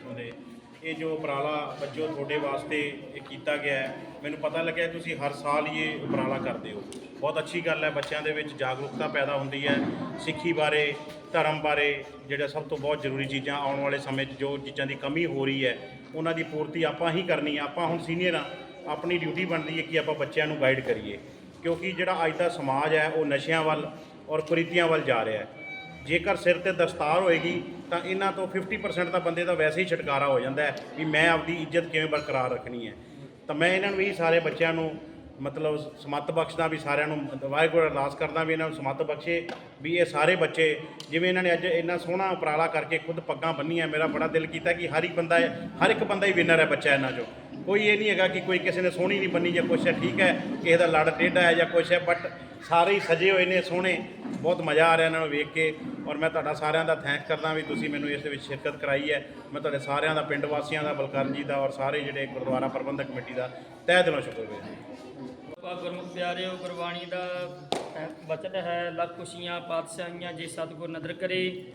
ਇੱਥੋਂ ਦੇ ਇਹ ਜੋ ਉਪਰਾਲਾ ਬੱਚੋ ਤੁਹਾਡੇ ਵਾਸਤੇ ਇਹ ਕੀਤਾ ਗਿਆ ਹੈ, ਮੈਨੂੰ ਪਤਾ ਲੱਗਿਆ ਤੁਸੀਂ ਹਰ ਸਾਲ ਹੀ ਇਹ ਉਪਰਾਲਾ ਕਰਦੇ ਹੋ। ਬਹੁਤ ਅੱਛੀ ਗੱਲ ਹੈ, ਬੱਚਿਆਂ ਦੇ ਵਿੱਚ ਜਾਗਰੂਕਤਾ ਪੈਦਾ ਹੁੰਦੀ ਹੈ, ਸਿੱਖੀ ਬਾਰੇ, ਧਰਮ ਬਾਰੇ, ਜਿਹੜਾ ਸਭ ਤੋਂ ਬਹੁਤ ਜ਼ਰੂਰੀ ਚੀਜ਼ਾਂ ਆਉਣ ਵਾਲੇ ਸਮੇਂ 'ਚ ਜੋ ਚੀਜ਼ਾਂ ਦੀ ਕਮੀ ਹੋ ਰਹੀ ਹੈ, ਉਹਨਾਂ ਦੀ ਪੂਰਤੀ ਆਪਾਂ ਹੀ ਕਰਨੀ ਹੈ, ਆਪਾਂ ਹੁਣ ਸੀਨੀਅਰ ਆ ਆਪਣੀ ਡਿਊਟੀ ਬਣਦੀ ਹੈ ਕਿ ਆਪਾਂ ਬੱਚਿਆਂ ਨੂੰ ਗਾਈਡ ਕਰੀਏ, ਕਿਉਂਕਿ ਜਿਹੜਾ ਅੱਜ ਦਾ ਸਮਾਜ ਹੈ, ਉਹ ਨਸ਼ਿਆਂ ਵੱਲ ਔਰ ਕੁਰੀਤੀਆਂ ਵੱਲ ਜਾ ਰਿਹਾ ਹੈ। ਜੇਕਰ ਸਿਰ ਤੇ ਦਸਤਾਰ ਹੋਏਗੀ, ਤਾਂ ਇਹਨਾਂ ਤੋਂ 50% ਤਾਂ ਬੰਦੇ ਦਾ ਵੈਸੇ ਹੀ ਛੁਟਕਾਰਾ ਹੋ ਜਾਂਦਾ ਹੈ ਵੀ ਮੈਂ ਆਪਦੀ ਇੱਜ਼ਤ ਕਿਵੇਂ ਬਰਕਰਾਰ ਰੱਖਣੀ ਹੈ। ਤਾਂ ਮੈਂ ਇਹਨਾਂ ਨੂੰ ਵੀ ਸਾਰੇ ਬੱਚਿਆਂ ਨੂੰ, ਮਤਲਬ ਸਮੱਤ ਬਖਸ਼ਦਾ ਵੀ ਸਾਰਿਆਂ ਨੂੰ, ਵਾਹਿਗੁਰੂ ਅਰਦਾਸ ਕਰਦਾ ਵੀ ਇਹਨਾਂ ਨੂੰ ਸਮੱਤ ਬਖਸ਼ੇ, ਵੀ ਇਹ ਸਾਰੇ ਬੱਚੇ, ਜਿਵੇਂ ਇਹਨਾਂ ਨੇ ਅੱਜ ਇੰਨਾ ਸੋਹਣਾ ਉਪਰਾਲਾ ਕਰਕੇ ਖੁਦ ਪੱਗਾਂ ਬੰਨੀਆਂ, ਮੇਰਾ ਬੜਾ ਦਿਲ ਕੀਤਾ ਕਿ ਹਰ ਇੱਕ ਬੰਦਾ ਹਰ ਇੱਕ ਬੰਦਾ ਹੀ ਵਿਨਰ ਹੈ ਬੱਚਾ ਇਹਨਾਂ 'ਚੋਂ। ਕੋਈ ਇਹ ਨਹੀਂ ਹੈਗਾ ਕਿ ਕੋਈ ਕਿਸੇ ਨੇ ਸੋਹਣੀ ਨਹੀਂ ਬੰਨੀ ਜਾਂ ਕੁਛ ਹੈ, ਠੀਕ ਹੈ, ਕਿਸੇ ਦਾ ਲੜ ਟੇਢਾ ਹੈ ਜਾਂ ਕੁਛ ਹੈ ਬਟ ਸਾਰੇ ਹੀ ਸਜੇ ਹੋਏ ਨੇ, ਸੋਹਣੇ, ਬਹੁਤ ਮਜ਼ਾ ਆ ਰਿਹਾ ਇਹਨਾਂ ਨੂੰ ਵੇਖ ਕੇ। ਔਰ ਮੈਂ ਤੁਹਾਡਾ ਸਾਰਿਆਂ ਦਾ ਥੈਂਕ ਕਰਦਾ ਵੀ ਤੁਸੀਂ ਮੈਨੂੰ ਇਸ ਵਿੱਚ ਸ਼ਿਰਕਤ ਕਰਾਈ ਹੈ। ਮੈਂ ਤੁਹਾਡੇ ਸਾਰਿਆਂ ਦਾ, ਪਿੰਡ ਵਾਸੀਆਂ ਦਾ ਬਲਕਰਨ ਜੀ ਦਾ ਔਰ ਸਾਰੇ ਜਿਹੜੇ ਗੁਰਦੁਆਰਾ ਪ੍ਰਬੰਧਕ ਕਮੇਟੀ ਦਾ ਤਹਿ ਦਿਲੋਂ ਸ਼ੁਕਰਗੁਜ਼ਾਰ ਆਪਾਂ ਗੁਰਮੁਖ ਪਿਆਰਿਓ, ਗੁਰਬਾਣੀ ਦਾ ਹੈ- ਬਚਨ ਹੈ, ਲੱਖ ਖੁਸ਼ੀਆਂ, ਪਾਤਸ਼ਾਹੀਆਂ ਜੇ ਸਤਿਗੁਰ ਨਦਰ ਕਰੇ।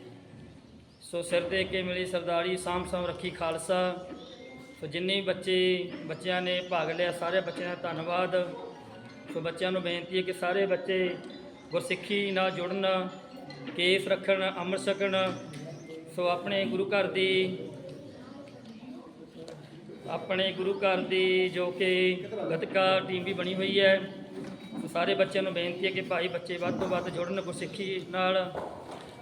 ਸੋ ਸਿਰ ਦੇ ਕੇ ਮਿਲੀ ਸਰਦਾਰੀ ਸਾਂਭ ਸਾਂਭ ਰੱਖੀ ਖਾਲਸਾ। ਸੋ ਜਿੰਨੇ ਬੱਚੇ, ਬੱਚਿਆਂ ਨੇ ਭਾਗ ਲਿਆ ਸਾਰੇ ਬੱਚਿਆਂ ਦਾ ਧੰਨਵਾਦ। ਸੋ ਬੱਚਿਆਂ ਨੂੰ ਬੇਨਤੀ ਹੈ ਕਿ ਸਾਰੇ ਬੱਚੇ ਗੁਰਸਿੱਖੀ ਨਾਲ ਜੁੜਨ। ਕੇਸ ਰੱਖਣ ਅੰਮ੍ਰਿਤ ਛਕਣ, ਸੋ ਆਪਣੇ ਗੁਰੂ ਘਰ ਦੀ, ਆਪਣੇ ਗੁਰੂ ਘਰ ਦੀ ਜੋ ਕਿ ਗਤਕਾ ਟੀਮ ਵੀ ਬਣੀ ਹੋਈ ਹੈ। ਸੋ ਸਾਰੇ ਬੱਚਿਆਂ ਨੂੰ ਬੇਨਤੀ ਹੈ ਕਿ ਭਾਈ ਬੱਚੇ ਵੱਧ ਤੋਂ ਵੱਧ ਜੁੜਨ ਗੁਰਸਿੱਖੀ ਨਾਲ।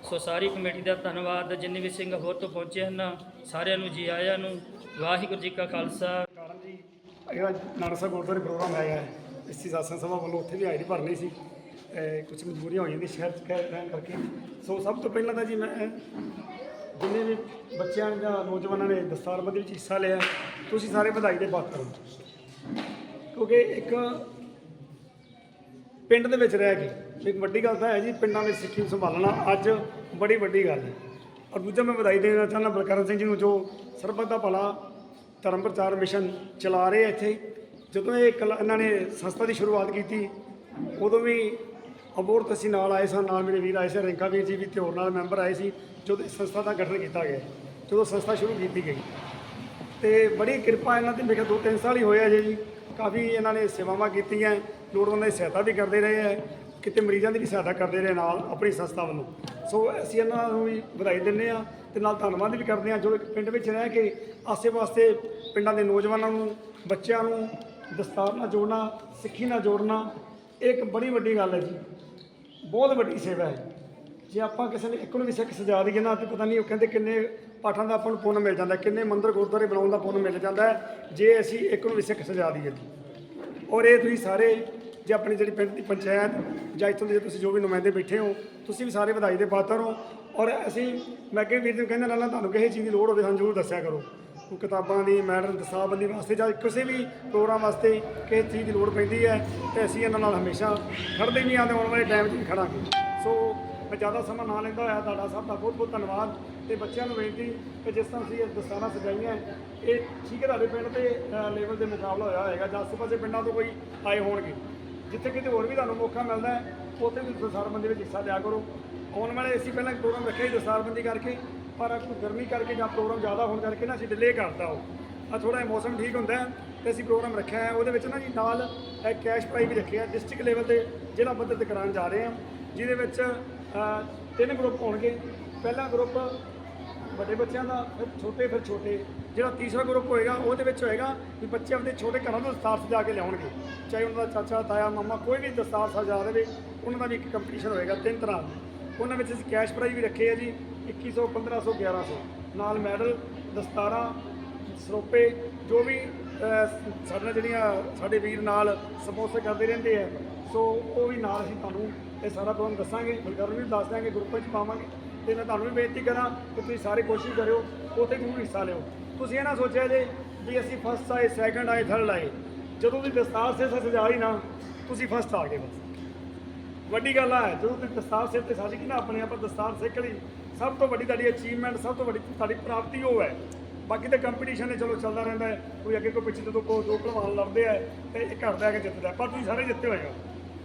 ਸੋ ਸਾਰੀ ਕਮੇਟੀ ਦਾ ਧੰਨਵਾਦ। ਜਿੰਨੇ ਵੀ ਸਿੰਘ ਹੋਰ ਤੋਂ ਪਹੁੰਚੇ ਹਨ, ਸਾਰਿਆਂ ਨੂੰ, ਜੀ ਆਇਆਂ ਨੂੰ, ਵਾਹਿਗੁਰੂ ਜੀ ਕਾ ਖਾਲਸਾ। ਕਾਰਨ ਜੀ ਜਿਹੜਾ ਨਾਨਕਸਰ ਗੁਰਦੁਆਰੇ ਪ੍ਰੋਗਰਾਮ ਹੈਗਾ ਹੈ। ਇਸੀ ਸਾਸਨ ਸਭਾ ਵੱਲੋਂ ਉੱਥੇ ਵੀ ਹਾਜ਼ਰੀ ਭਰਨੀ ਸੀ। ਕੁਝ ਮਜਬੂਰੀਆਂ ਹੋ ਜਾਂਦੀਆਂ ਸ਼ਹਿਰ 'ਚ ਕਹਿ- ਰਹਿਣ ਕਰਕੇ। ਸੋ ਸਭ ਤੋਂ ਪਹਿਲਾਂ ਤਾਂ ਜੀ ਮੈਂ ਜਿੰਨੇ ਵੀ ਬੱਚਿਆਂ ਜਾਂ ਨੌਜਵਾਨਾਂ ਨੇ ਦਸਤਾਰਬੰਦੀ ਵਿੱਚ ਹਿੱਸਾ ਲਿਆ, ਤੁਸੀਂ ਸਾਰੇ ਵਧਾਈ ਦੇ ਪਾਤਰ ਹੋ ਕਿਉਂਕਿ ਇੱਕ ਪਿੰਡ ਦੇ ਵਿੱਚ ਰਹਿ ਕੇ, ਇੱਕ ਵੱਡੀ ਗੱਲ ਤਾਂ ਹੈ ਜੀ, ਪਿੰਡਾਂ ਵਿੱਚ ਸਿੱਖੀ ਨੂੰ ਸੰਭਾਲਣਾ ਅੱਜ ਬੜੀ ਵੱਡੀ ਗੱਲ ਹੈ। ਔਰ ਦੂਜਾ ਮੈਂ ਵਧਾਈ ਦੇਣਾ ਚਾਹੁੰਦਾ ਬਲਕਰਨ ਸਿੰਘ ਜੀ ਨੂੰ, ਜੋ ਸਰਬੱਤ ਦਾ ਭਲਾ ਧਰਮ ਪ੍ਰਚਾਰ ਮਿਸ਼ਨ ਚਲਾ ਰਹੇ ਇੱਥੇ। ਜਦੋਂ ਇਹ ਕਲਾ- ਇਹਨਾਂ ਨੇ ਸੰਸਥਾ ਦੀ ਸ਼ੁਰੂਆਤ ਕੀਤੀ, ਉਦੋਂ ਵੀ ਅਬੋਰਤ ਅਸੀਂ ਨਾਲ ਆਏ ਸਨ ਨਾਲ ਮੇਰੇ ਵੀਰ ਆਏ ਸੀ, ਰਿੰਕਾ ਵੀਰ ਜੀ ਵੀ ਤੇ ਹੋਰ ਨਾਲ ਮੈਂਬਰ ਆਏ ਸੀ ਜਦੋਂ ਇਸ ਸੰਸਥਾ ਦਾ ਗਠਨ ਕੀਤਾ ਗਿਆ ਜਦੋਂ ਸੰਸਥਾ ਸ਼ੁਰੂ ਕੀਤੀ ਗਈ। ਤੇ ਬੜੀ ਕਿਰਪਾ ਇਹਨਾਂ ਦੀ ਮੇਰੇ ਖਿਆਲ ਦੋ ਤਿੰਨ ਸਾਲ ਹੀ ਹੋਏ ਆ ਜੀ, ਕਾਫੀ ਇਹਨਾਂ ਨੇ ਸੇਵਾਵਾਂ ਕੀਤੀਆਂ ਲੋੜਵੰਦਾਂ ਦੀ ਸਹਾਇਤਾ ਵੀ ਕਰਦੇ ਰਹੇ ਹੈ, ਕਿਤੇ ਮਰੀਜ਼ਾਂ ਦੀ ਵੀ ਸਹਾਇਤਾ ਕਰਦੇ ਰਹੇ ਨਾਲ, ਆਪਣੀ ਸੰਸਥਾ ਵੱਲੋਂ। ਸੋ ਅਸੀਂ ਇਹਨਾਂ ਨੂੰ ਵੀ ਵਧਾਈ ਦਿੰਦੇ ਆ ਤੇ ਨਾਲ ਧੰਨਵਾਦ ਵੀ ਕਰਦੇ ਆ ਜੋ ਪਿੰਡ ਵਿੱਚ ਰਹਿ ਕੇ ਆਸੇ ਪਾਸੇ ਪਿੰਡਾਂ ਦੇ ਨੌਜਵਾਨਾਂ ਨੂੰ, ਬੱਚਿਆਂ ਨੂੰ ਦਸਤਾਰ ਨਾਲ ਜੋੜਨਾ, ਸਿੱਖੀ ਨਾਲ ਜੋੜਨਾ, ਇਹ ਇੱਕ ਬੜੀ ਵੱਡੀ ਗੱਲ ਹੈ ਜੀ। ਬਹੁਤ ਵੱਡੀ ਸੇਵਾ ਹੈ। ਜੇ ਆਪਾਂ ਕਿਸੇ ਨੇ ਇੱਕ ਨੂੰ ਵੀ ਸਿੱਖ ਸਜਾ ਦਈਏ ਨਾ ਤੇ ਪਤਾ ਨਹੀਂ ਉਹ ਕਹਿੰਦੇ ਕਿੰਨੇ ਪਾਠਾਂ ਦਾ ਆਪਾਂ ਨੂੰ ਪੁੰਨ ਮਿਲ ਜਾਂਦਾ ਕਿੰਨੇ ਮੰਦਰ ਗੁਰਦੁਆਰੇ ਬਣਾਉਣ ਦਾ ਪੁੰਨ ਮਿਲ ਜਾਂਦਾ ਹੈ, ਜੇ ਅਸੀਂ ਇੱਕ ਨੂੰ ਵੀ ਸਿੱਖ ਸਜਾ ਦਈਏ ਔਰ ਇਹ ਤੁਸੀਂ ਸਾਰੇ ਜੇ ਆਪਣੀ ਜਿਹੜੀ ਪਿੰਡ ਦੀ ਪੰਚਾਇਤ ਜਾਂ ਇੱਥੋਂ ਦੇ ਤੁਸੀਂ ਜੋ ਵੀ ਨੁਮਾਇੰਦੇ ਬੈਠੇ ਹੋ ਤੁਸੀਂ ਵੀ ਸਾਰੇ ਵਧਾਈ ਦੇ ਪਾਤਰ ਹੋ। ਔਰ ਅਸੀਂ ਮੈਂ ਅੱਗੇ ਵੀਰ ਨੂੰ ਕਹਿੰਦਾ ਨਾਲ ਤੁਹਾਨੂੰ ਕਿਸੇ ਚੀਜ਼ ਦੀ ਲੋੜ ਹੋਵੇ ਸਾਨੂੰ ਜ਼ਰੂਰ ਦੱਸਿਆ ਕਰੋ। ਕੋਈ ਕਿਤਾਬਾਂ ਦੀ ਮੈਟਰ ਦਸਾਬੰਦੀ ਵਾਸਤੇ ਜਾਂ ਕਿਸੇ ਵੀ ਪ੍ਰੋਗਰਾਮ ਵਾਸਤੇ ਕਿਸੇ ਚੀਜ਼ ਦੀ ਲੋੜ ਪੈਂਦੀ ਹੈ ਤੇ ਅਸੀਂ ਇਹਨਾਂ ਨਾਲ ਹਮੇਸ਼ਾ ਖੜਦੇ ਵੀ ਆਂ ਤੇ ਆਉਣ ਵਾਲੇ ਟਾਈਮ 'ਚ ਵੀ ਖੜਾਂਗੇ। ਸੋ ਮੈਂ ਜ਼ਿਆਦਾ ਸਮਾਂ ਨਾ ਲੈਂਦਾ ਹੋਇਆ ਤੁਹਾਡਾ ਸਭ ਦਾ ਬਹੁਤ ਬਹੁਤ ਧੰਨਵਾਦ ਤੇ ਬੱਚਿਆਂ ਨੂੰ ਬੇਨਤੀ ਕਿ ਜਿਸ ਤਰ੍ਹਾਂ ਅਸੀਂ ਇਹ ਦਸਤਾਰਾਂ ਸਜਾਈਆਂ, ਇਹ ਠੀਕ ਹੈ ਤੁਹਾਡੇ ਪਿੰਡ ਤੇ ਲੈਵਲ ਦੇ ਮੁਕਾਬਲਾ ਹੋਇਆ ਹੋਏਗਾ ਜਾਂ ਆਸੇ ਪਾਸੇ ਪਿੰਡਾਂ ਤੋਂ ਕੋਈ ਆਏ ਹੋਣਗੇ। ਜਿੱਥੇ ਕਿਤੇ ਹੋਰ ਵੀ ਤੁਹਾਨੂੰ ਮੌਕਾ ਮਿਲਦਾ ਹੈ, ਉੱਥੇ ਵੀ ਦਸਤਾਰਬੰਦੀ ਵਿੱਚ ਹਿੱਸਾ ਲਿਆ ਕਰੋ। ਆਉਣ ਵਾਲੇ ਅਸੀਂ ਪਹਿਲਾਂ ਇੱਕ ਪ੍ਰੋਗਰਾਮ ਰੱਖਿਆ ਸੀ ਦਸਤਾਰਬੰਦੀ ਕਰਕੇ। ਪਰ ਕੋਈ ਗਰਮੀ ਕਰਕੇ ਜਾਂ ਪ੍ਰੋਗਰਾਮ ਜ਼ਿਆਦਾ ਹੋਣ ਕਰਕੇ ਨਾ ਅਸੀਂ ਡਿਲੇ ਕਰਤਾ ਉਹ। ਆ ਥੋੜਾ ਜਿਹਾ ਮੌਸਮ ਠੀਕ ਹੁੰਦਾ ਹੈ ਤੇ ਅਸੀਂ ਪ੍ਰੋਗਰਾਮ ਰੱਖਿਆ ਹੈ। ਉਹਦੇ ਵਿੱਚ ਨਾ ਜੀ ਨਾਲ ਇੱਕ ਕੈਸ਼ ਪ੍ਰਾਈਜ਼ ਵੀ ਰੱਖਿਆ ਡਿਸਟ੍ਰਿਕਟ ਲੈਵਲ ਤੇ ਜ਼ਿਲ੍ਹਾ ਪੱਧਰ ਤੇ ਕਰਾਉਣ ਜਾ ਰਹੇ ਹਾਂ। ਜਿਹਦੇ ਵਿੱਚ ਤਿੰਨ ਗਰੁੱਪ ਹੋਣਗੇ। ਪਹਿਲਾ ਗਰੁੱਪ ਵੱਡੇ ਬੱਚਿਆਂ ਦਾ, ਫਿਰ ਛੋਟੇ ਫਿਰ ਛੋਟੇ। ਜਿਹੜਾ ਤੀਸਰਾ ਗਰੁੱਪ ਹੋਏਗਾ, ਉਹਦੇ ਵਿੱਚ ਹੋਏਗਾ ਵੀ ਬੱਚੇ ਆਪਣੇ ਛੋਟੇ ਘਰਾਂ ਤੋਂ ਦਸਤਾਰ ਸਜਾ ਕੇ ਲਿਆਉਣਗੇ। ਚਾਹੇ ਉਹਨਾਂ ਦਾ ਚਾਚਾ, ਤਾਇਆ, ਮਾਮਾ ਕੋਈ ਵੀ ਦਸਤਾਰ ਸਜਾ ਦੇਵੇ, ਉਹਨਾਂ ਦਾ ਵੀ ਇੱਕ ਕੰਪੀਟੀਸ਼ਨ ਹੋਏਗਾ ਤਿੰਨ ਤਰ੍ਹਾਂ ਉਹਨਾਂ ਵਿੱਚ ਅਸੀਂ ਕੈਸ਼ ਪ੍ਰਾਈਜ਼ ਵੀ ਰੱਖੇ ਆ ਜੀ। 2100 1500 1100 ਨਾਲ ਮੈਡਲ, ਦਸਤਾਰਾਂ, ਸਰੋਪੇ, ਜੋ ਵੀ ਸਾਡੇ ਨਾਲ ਜਿਹੜੀਆਂ, ਸਾਡੇ ਵੀਰ ਨਾਲ ਸਪੋਰਟ ਕਰਦੇ ਰਹਿੰਦੇ ਆ। ਸੋ ਉਹ ਵੀ ਨਾਲ ਅਸੀਂ ਤੁਹਾਨੂੰ ਇਹ ਸਾਰਾ ਪ੍ਰੋਗਰਾਮ ਦੱਸਾਂਗੇ ਬਲਕਰਨ ਵੀ ਦੱਸ ਦਿਆਂਗੇ ਗਰੁੱਪ ਵਿੱਚ ਪਾਵਾਂਗੇ। ਤੇ ਮੈਂ ਤੁਹਾਨੂੰ ਵੀ ਬੇਨਤੀ ਕਰਾਂ ਕਿ ਤੁਸੀਂ ਸਾਰੇ ਕੋਸ਼ਿਸ਼ ਕਰਿਓ, ਉੱਥੇ ਜ਼ਰੂਰ ਹਿੱਸਾ ਲਿਓ। ਤੁਸੀਂ ਇਹ ਨਾ ਸੋਚਿਆ ਜੇ ਵੀ ਅਸੀਂ ਫਸਟ ਆਏ ਸੈਕੰਡ ਆਏ ਥਰਡ ਆਏ। ਜਦੋਂ ਵੀ ਦਸਤਾਰ ਸੇ ਸਜਾਈ ਨਾ, ਤੁਸੀਂ ਫਸਟ ਆ ਗਏ ਬਸ। ਵੱਡੀ ਗੱਲ ਆ, ਜਦੋਂ ਤੁਸੀਂ ਦਸਤਾਰ ਸਿਰ ਤੇ ਸਾਜੀ ਕਿ ਨਾ ਆਪਣੇ ਆਪ ਦਸਤਾਰ ਸਿੱਖ ਲਈ, ਸਭ ਤੋਂ ਵੱਡੀ ਤੁਹਾਡੀ ਅਚੀਵਮੈਂਟ ਸਭ ਤੋਂ ਵੱਡੀ ਤੁਹਾਡੀ ਪ੍ਰਾਪਤੀ ਉਹ ਹੈ। ਬਾਕੀ ਤਾਂ ਕੰਪੀਟੀਸ਼ਨ ਹੈ, ਚਲੋ ਚੱਲਦਾ ਰਹਿੰਦਾ ਹੈ, ਕੋਈ ਅੱਗੇ ਕੋਈ ਪਿੱਛੇ ਜਦੋਂ ਕੋ ਦੋ ਭਲਵਾਨ ਲੜਦੇ ਆ ਤੇ ਇਹ ਘਰ ਦਾ ਕੇ ਜਿੱਤਦਾ ਪਰ ਤੁਸੀਂ ਸਾਰੇ ਜਿੱਤੇ ਹੋਏ ਹੋ।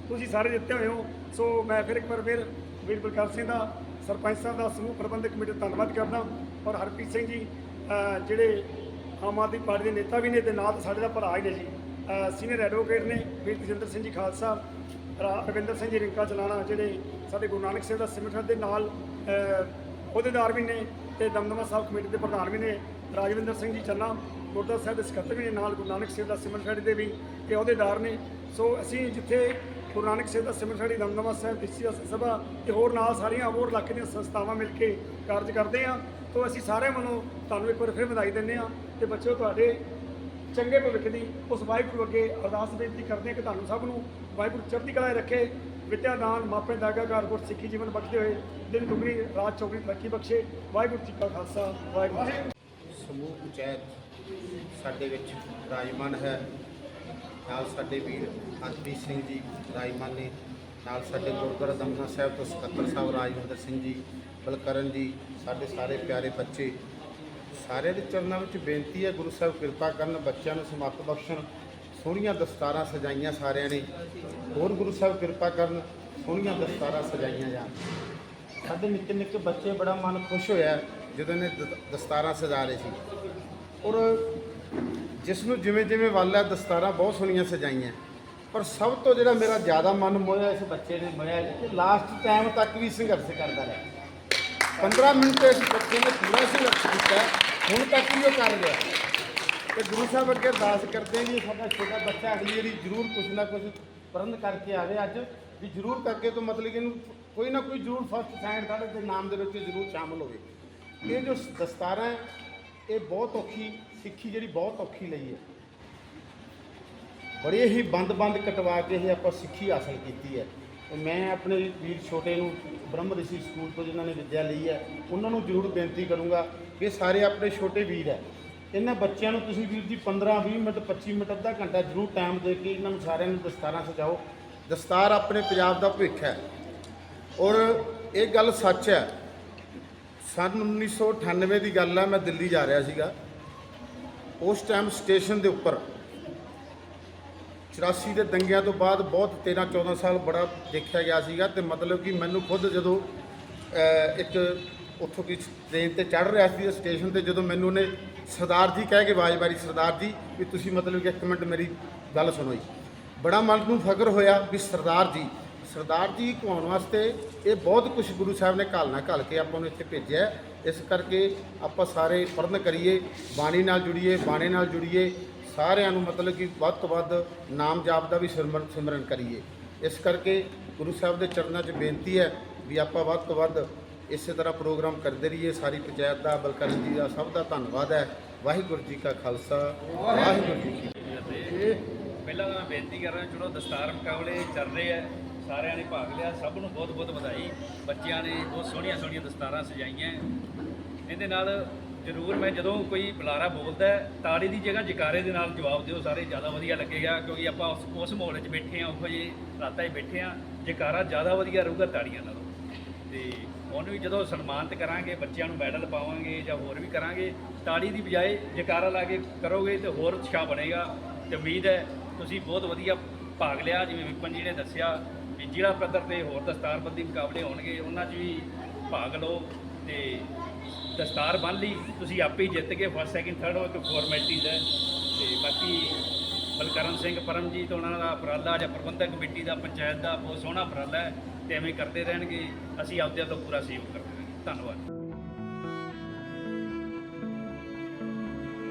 ਤੁਸੀਂ ਸਾਰੇ ਜਿੱਤੇ ਹੋਏ ਹੋ। ਸੋ ਮੈਂ ਫਿਰ ਇੱਕ ਵਾਰ ਫਿਰ ਵੀਰ ਬਲਕਾਰ ਸਿੰਘ ਦਾ, ਸਰਪੰਚ ਸਾਹਿਬ ਦਾ, ਸਮੂਹ ਪ੍ਰਬੰਧਕ ਕਮੇਟੀ ਦਾ ਧੰਨਵਾਦ ਕਰਦਾ ਔਰ ਹਰਪ੍ਰੀਤ ਸਿੰਘ ਜੀ ਜਿਹੜੇ ਆਮ ਆਦਮੀ ਪਾਰਟੀ ਦੇ ਨੇਤਾ ਵੀ ਨੇ ਤੇ ਨਾਲ ਸਾਡੇ ਦਾ ਭਰਾ ਹੀ ਨੇ ਜੀ। ਸੀਨੀਅਰ ਐਡਵੋਕੇਟ ਨੇ, ਵੀਰ ਤਜਿੰਦਰ ਸਿੰਘ ਜੀ ਖਾਲਸਾ ਰਵਿੰਦਰ ਸਿੰਘ ਜੀ ਰਿੰਕਾ ਚਲਾਣਾ, ਜਿਹੜੇ ਸਾਡੇ ਗੁਰੂ ਨਾਨਕ ਸਾਹਿਬ ਦਾ ਸਿਮਰਨ ਦੇ ਨਾਲ ਅਹੁਦੇਦਾਰ ਵੀ ਨੇ ਤੇ ਦਮਦਮਾ ਸਾਹਿਬ ਕਮੇਟੀ ਦੇ ਪ੍ਰਧਾਨ ਵੀ ਨੇ, ਰਾਜਵਿੰਦਰ ਸਿੰਘ ਜੀ ਚੰਨਾ ਗੁਰਦੁਆਰਾ ਸਾਹਿਬ ਦੇ ਸਕੱਤਰ ਵੀ ਨੇ ਨਾਲ, ਗੁਰੂ ਨਾਨਕ ਸਾਹਿਬ ਦਾ ਸਿਮਰਨ ਸਾਡੇ ਦੇ ਵੀ ਇਹ ਅਹੁਦੇਦਾਰ ਨੇ। ਸੋ ਅਸੀਂ ਜਿੱਥੇ ਗੁਰੂ ਨਾਨਕ ਸਾਹਿਬ ਦਾ ਸਿਮਰਨ ਸਾਡੀ ਦਮਦਮਾ ਸਾਹਿਬ ਦਿੱਸੀ ਸਿਆਸਤ ਸਭਾ ਤੇ ਹੋਰ ਨਾਲ ਸਾਰੀਆਂ ਹੋਰ ਇਲਾਕੇ ਦੀਆਂ ਸੰਸਥਾਵਾਂ ਮਿਲ ਕੇ ਕਾਰਜ ਕਰਦੇ ਆ ਤੋਂ ਅਸੀਂ ਸਾਰਿਆਂ ਵੱਲੋਂ ਤੁਹਾਨੂੰ ਇੱਕ ਵਾਰ ਫਿਰ ਵਧਾਈ ਦਿੰਦੇ ਆ ਤੇ ਬੱਚਿਓ, ਤੁਹਾਡੇ ਚੰਗੇ ਭਵਿੱਖ ਦੀ ਉਸ ਵਾਹਿਗੁਰੂ ਅੱਗੇ ਅਰਦਾਸ ਬੇਨਤੀ ਕਰਦੇ ਹਾਂ ਕਿ ਤੁਹਾਨੂੰ ਸਭ ਨੂੰ ਵਾਹਿਗੁਰੂ ਚੜ੍ਹਦੀ ਕਲਾ ਰੱਖੇ, ਵਿਦਿਆ ਦਾਨ, ਮਾਪੇ ਦਾਗਾਕਾਰ ਗੁਰ ਸਿੱਖੀ ਜੀਵਨ ਬਖਸ਼ਦੇ ਹੋਏ, ਦਿਨ ਦੁਗਣੀ, ਰਾਤ ਚੌਗਣੀ ਤਰੱਕੀ ਬਖਸ਼ੇ, ਵਾਹਿਗੁਰੂ ਜੀ ਕਾ ਖਾਲਸਾ, ਵਾਹਿਗੁਰੂ ਜੀ ਸਮੂਹ ਪੰਚਾਇਤ ਸਾਡੇ ਵਿੱਚ ਰਾਜਮਾਨ ਹੈ, ਨਾਲ ਸਾਡੇ ਵੀਰ ਹਰਪ੍ਰੀਤ ਸਿੰਘ ਜੀ ਰਾਜਮਾਨ ਨੇ, ਨਾਲ ਸਾਡੇ ਗੁਰਦੁਆਰਾ ਦਮਨਾ ਸਾਹਿਬ ਤੋਂ ਸਕੱਤਰ ਸਾਹਿਬ ਰਾਜਵਿੰਦਰ ਸਿੰਘ ਜੀ, ਬਲਕਰਨ ਜੀ, ਸਾਡੇ ਸਾਰੇ ਪਿਆਰੇ ਬੱਚੇ ਸਾਰਿਆਂ ਦੇ ਚਰਨਾਂ ਵਿੱਚ ਬੇਨਤੀ ਹੈ, ਗੁਰੂ ਸਾਹਿਬ ਕਿਰਪਾ ਕਰਨ ਬੱਚਿਆਂ ਨੂੰ ਸਮੱਤ ਬਖਸ਼ਣ। ਸੋਹਣੀਆਂ ਦਸਤਾਰਾਂ ਸਜਾਈਆਂ ਸਾਰਿਆਂ ਨੇ। ਹੋਰ ਗੁਰੂ ਸਾਹਿਬ ਕਿਰਪਾ ਕਰਨ, ਸੋਹਣੀਆਂ ਦਸਤਾਰਾਂ ਸਜਾਈਆਂ ਜਾਣ। ਸਾਡੇ ਨਿੱਕੇ ਨਿੱਕੇ ਬੱਚੇ ਬੜਾ ਮਨ ਖੁਸ਼ ਹੋਇਆ ਜਦੋਂ ਨੇ ਦਸਤਾਰਾਂ ਸਜਾ ਰਹੇ ਸੀ। ਔਰ ਜਿਸ ਨੂੰ ਜਿਵੇਂ ਜਿਵੇਂ ਵੱਲ ਹੈ, ਦਸਤਾਰਾਂ ਬਹੁਤ ਸੋਹਣੀਆਂ ਸਜਾਈਆਂ। ਪਰ ਸਭ ਤੋਂ ਜਿਹੜਾ ਮੇਰਾ ਜ਼ਿਆਦਾ ਮਨ ਮੋਇਆ ਇਸ ਬੱਚੇ ਨੇ ਮੋਇਆ ਕਿ ਲਾਸਟ ਟਾਈਮ ਤੱਕ ਵੀ ਸੰਘਰਸ਼ ਕਰਦਾ ਰਿਹਾ। 15 ਮਿੰਟ ਇਸ ਬੱਚੇ ਨੇ ਪੂਰਾ ਸੰਘਰਸ਼ ਕੀਤਾ। ਹੁਣ ਤੱਕ ਵੀ ਉਹ ਕਰ ਰਿਹਾ। ਤੇ ਗੁਰੂ ਸਾਹਿਬ ਅੱਗੇ ਅਰਦਾਸ ਕਰਦੇ ਹਾਂ ਜੀ ਸਾਡਾ ਛੋਟਾ ਬੱਚਾ ਅਗਲੀ ਵਾਰੀ ਜ਼ਰੂਰ ਕੁਝ ਨਾ ਕੁਝ ਪ੍ਰਬੰਧ ਕਰਕੇ ਆਵੇ ਅੱਜ। ਵੀ ਜ਼ਰੂਰ ਕਰਕੇ ਤੋਂ ਮਤਲਬ ਕਿ ਇਹਨੂੰ ਕੋਈ ਨਾ ਕੋਈ ਜ਼ਰੂਰ ਫਸਟ ਸੈਂਡ ਸਾਡੇ ਦੇ ਨਾਮ ਦੇ ਵਿੱਚ ਜ਼ਰੂਰ ਸ਼ਾਮਲ ਹੋਵੇ। ਇਹ ਜੋ ਦਸਤਾਰਾਂ ਹੈ, ਇਹ ਬਹੁਤ ਔਖੀ ਸਿੱਖੀ ਜਿਹੜੀ ਬਹੁਤ ਔਖੀ ਲਈ ਹੈ। ਬੜੇ ਹੀ ਬੰਦ-ਬੰਦ ਕਟਵਾ ਕੇ ਇਹ ਆਪਾਂ ਸਿੱਖੀ ਹਾਸਲ ਕੀਤੀ ਹੈ। ਤੇ ਮੈਂ ਆਪਣੇ ਵੀਰ ਛੋਟੇ ਨੂੰ ਬ੍ਰਹਮ ਰਿਸ਼ੀ ਸਕੂਲ ਤੋਂ ਜਿਨ੍ਹਾਂ ਨੇ ਵਿੱਦਿਆ ਲਈ ਹੈ, ਉਹਨਾਂ ਨੂੰ ਜ਼ਰੂਰ ਬੇਨਤੀ ਕਰੂੰਗਾ ਕਿ ਇਹ ਸਾਰੇ ਆਪਣੇ ਛੋਟੇ ਵੀਰ ਹੈ। ਇਹਨਾਂ ਬੱਚਿਆਂ ਨੂੰ ਤੁਸੀਂ ਵੀਰ ਜੀ 15 20 ਮਿੰਟ 25 ਮਿੰਟ, ਅੱਧਾ ਘੰਟਾ ਜ਼ਰੂਰ ਟਾਈਮ ਦੇ ਕੇ ਇਹਨਾਂ ਨੂੰ ਸਾਰਿਆਂ ਨੂੰ ਦਸਤਾਰਾਂ ਸਜਾਓ। ਦਸਤਾਰ ਆਪਣੇ ਪੰਜਾਬ ਦਾ ਭਵਿੱਖ ਹੈ। ਔਰ ਇਹ ਗੱਲ ਸੱਚ ਹੈ, ਸੰਨ 1998 ਦੀ ਗੱਲ ਹੈ, ਮੈਂ ਦਿੱਲੀ ਜਾ ਰਿਹਾ ਸੀਗਾ। ਉਸ ਟਾਈਮ ਸਟੇਸ਼ਨ ਦੇ ਉੱਪਰ 84 ਦੇ ਦੰਗਿਆਂ ਤੋਂ ਬਾਅਦ ਬਹੁਤ 13 14 ਸਾਲ ਬੜਾ ਦੇਖਿਆ ਗਿਆ ਸੀਗਾ ਤੇ ਮਤਲਬ ਕਿ ਮੈਨੂੰ ਖੁਦ ਜਦੋਂ ਇੱਕ ਉੱਥੋਂ ਦੀ ਟ੍ਰੇਨ ਤੇ ਚੜ੍ਹ ਰਿਹਾ ਸੀ ਸਟੇਸ਼ਨ ਤੇ ਜਦੋਂ ਮੈਨੂੰ ਉਹਨੇ ਸਰਦਾਰ ਜੀ ਕਹਿ ਕੇ ਵਾਜਬਾਰੀ ਸਰਦਾਰ ਜੀ, ਵੀ ਤੁਸੀਂ ਮਤਲਬ ਕਿ ਇੱਕ ਮਿੰਟ ਮੇਰੀ ਗੱਲ ਸੁਣੋ ਜੀ। ਬੜਾ ਮਨ ਨੂੰ ਫਖਰ ਹੋਇਆ ਵੀ ਸਰਦਾਰ ਜੀ ਸਰਦਾਰ ਜੀ ਕਹਾਉਣ ਵਾਸਤੇ ਇਹ ਬਹੁਤ ਕੁਝ ਗੁਰੂ ਸਾਹਿਬ ਨੇ ਘਾਲਣਾ ਘਾਲ ਕੇ ਆਪਾਂ ਨੂੰ ਇੱਥੇ ਭੇਜਿਆ ਇਸ ਕਰਕੇ ਆਪਾਂ ਸਾਰੇ ਪੜਨ ਕਰੀਏ, ਬਾਣੀ ਨਾਲ ਜੁੜੀਏ, ਬਾਣੀ ਨਾਲ ਜੁੜੀਏ ਸਾਰਿਆਂ ਨੂੰ ਮਤਲਬ ਕਿ ਵੱਧ ਤੋਂ ਵੱਧ ਨਾਮ ਜਾਪ ਦਾ ਵੀ ਸਿਮਰਨ ਸਿਮਰਨ ਕਰੀਏ। ਇਸ ਕਰਕੇ ਗੁਰੂ ਸਾਹਿਬ ਦੇ ਚਰਨਾਂ 'ਚ ਬੇਨਤੀ ਹੈ ਵੀ ਆਪਾਂ ਵੱਧ ਤੋਂ ਵੱਧ ਇਸੇ ਤਰ੍ਹਾਂ ਪ੍ਰੋਗਰਾਮ ਕਰਦੇ ਰਹੀਏ। ਸਾਰੀ ਪੰਚਾਇਤ ਦਾ, ਬਲਕਰਨ ਜੀ ਦਾ ਸਭ ਦਾ ਧੰਨਵਾਦ ਹੈ। ਵਾਹਿਗੁਰੂ ਜੀ ਕਾ ਖਾਲਸਾ, ਵਾਹਿਗੁਰੂ ਜੀ ਕੀ ਫਤਿਹ। ਪਹਿਲਾਂ ਤਾਂ ਮੈਂ ਬੇਨਤੀ ਕਰ ਰਿਹਾ, ਚਲੋ ਦਸਤਾਰ ਮੁਕਾਬਲੇ ਚੱਲ ਰਹੇ ਹੈ, ਸਾਰਿਆਂ ਨੇ ਭਾਗ ਲਿਆ, ਸਭ ਨੂੰ ਬਹੁਤ ਬਹੁਤ ਵਧਾਈ। ਬੱਚਿਆਂ ਨੇ ਬਹੁਤ ਸੋਹਣੀਆਂ ਸੋਹਣੀਆਂ ਦਸਤਾਰਾਂ ਸਜਾਈਆਂ। ਇਹਦੇ ਨਾਲ ਜ਼ਰੂਰ ਮੈਂ ਜਦੋਂ ਕੋਈ ਬੁਲਾਰਾ ਬੋਲਦਾ ਤਾੜੀ ਦੀ ਜਗ੍ਹਾ ਜਕਾਰੇ ਦੇ ਨਾਲ ਜਵਾਬ ਦਿਓ, ਸਾਰੇ ਜ਼ਿਆਦਾ ਵਧੀਆ ਲੱਗੇਗਾ, ਕਿਉਂਕਿ ਆਪਾਂ ਉਸ ਉਸ ਮਾਹੌਲ 'ਚ ਬੈਠੇ ਆ ਉਹ ਜਿਹੇ ਰਾਤਾਂ 'ਚ ਬੈਠੇ ਆ ਜਕਾਰਾ ਜ਼ਿਆਦਾ ਵਧੀਆ ਰਹੂਗਾ ਤਾੜੀਆਂ ਨਾਲੋਂ। ਤੇ ਉਹਨੂੰ ਵੀ ਜਦੋਂ ਸਨਮਾਨਿਤ ਕਰਾਂਗੇ, ਬੱਚਿਆਂ ਨੂੰ ਮੈਡਲ ਪਾਵਾਂਗੇ ਜਾਂ ਹੋਰ ਵੀ ਕਰਾਂਗੇ, ਤਾੜੀ ਦੀ ਬਜਾਏ ਜਕਾਰਾ ਲਾ ਕੇ ਕਰੋਗੇ ਤੇ ਹੋਰ ਉਤਸ਼ਾਹ ਬਣੇਗਾ। ਤੇ ਉਮੀਦ ਹੈ ਤੁਸੀਂ ਬਹੁਤ ਵਧੀਆ ਭਾਗ ਲਿਆ, ਜਿਵੇਂ ਵਿਪਨ ਜੀ ਨੇ ਦੱਸਿਆ ਵੀ ਜ਼ਿਲ੍ਹਾ ਪੱਧਰ ਤੇ ਹੋਰ ਦਸਤਾਰਬੰਦੀ ਮੁਕਾਬਲੇ ਹੋਣਗੇ, ਉਹਨਾਂ 'ਚ ਵੀ ਭਾਗ ਲਓ ਤੇ ਦਸਤਾਰ ਬੰਨ ਲਈ। ਤੁਸੀਂ ਆਪੇ ਹੀ ਜਿੱਤ ਗਏ। ਫਸਟ ਸੈਕਿੰਡ ਥਰਡ ਉਹ ਇੱਕ ਫਾਰਮੈਲਿਟੀਜ਼ ਹੈ ਤੇ ਬਾਕੀ ਬਲਕਰਨ ਸਿੰਘ, ਪਰਮਜੀਤ ਉਹਨਾਂ ਦਾ ਉਪਰਾਲਾ ਜਾਂ ਪ੍ਰਬੰਧਕ ਕਮੇਟੀ ਦਾ, ਪੰਚਾਇਤ ਦਾ ਬਹੁਤ ਸੋਹਣਾ ਉਪਰਾਲਾ ਹੈ ਤੇ ਐਵੇਂ ਕਰਦੇ ਰਹਿਣਗੇ। ਅਸੀਂ ਆਪਦੇ ਤੋਂ ਪੂਰਾ ਸਹਿਯੋਗ ਕਰਾਂਗੇ ਧੰਨਵਾਦ।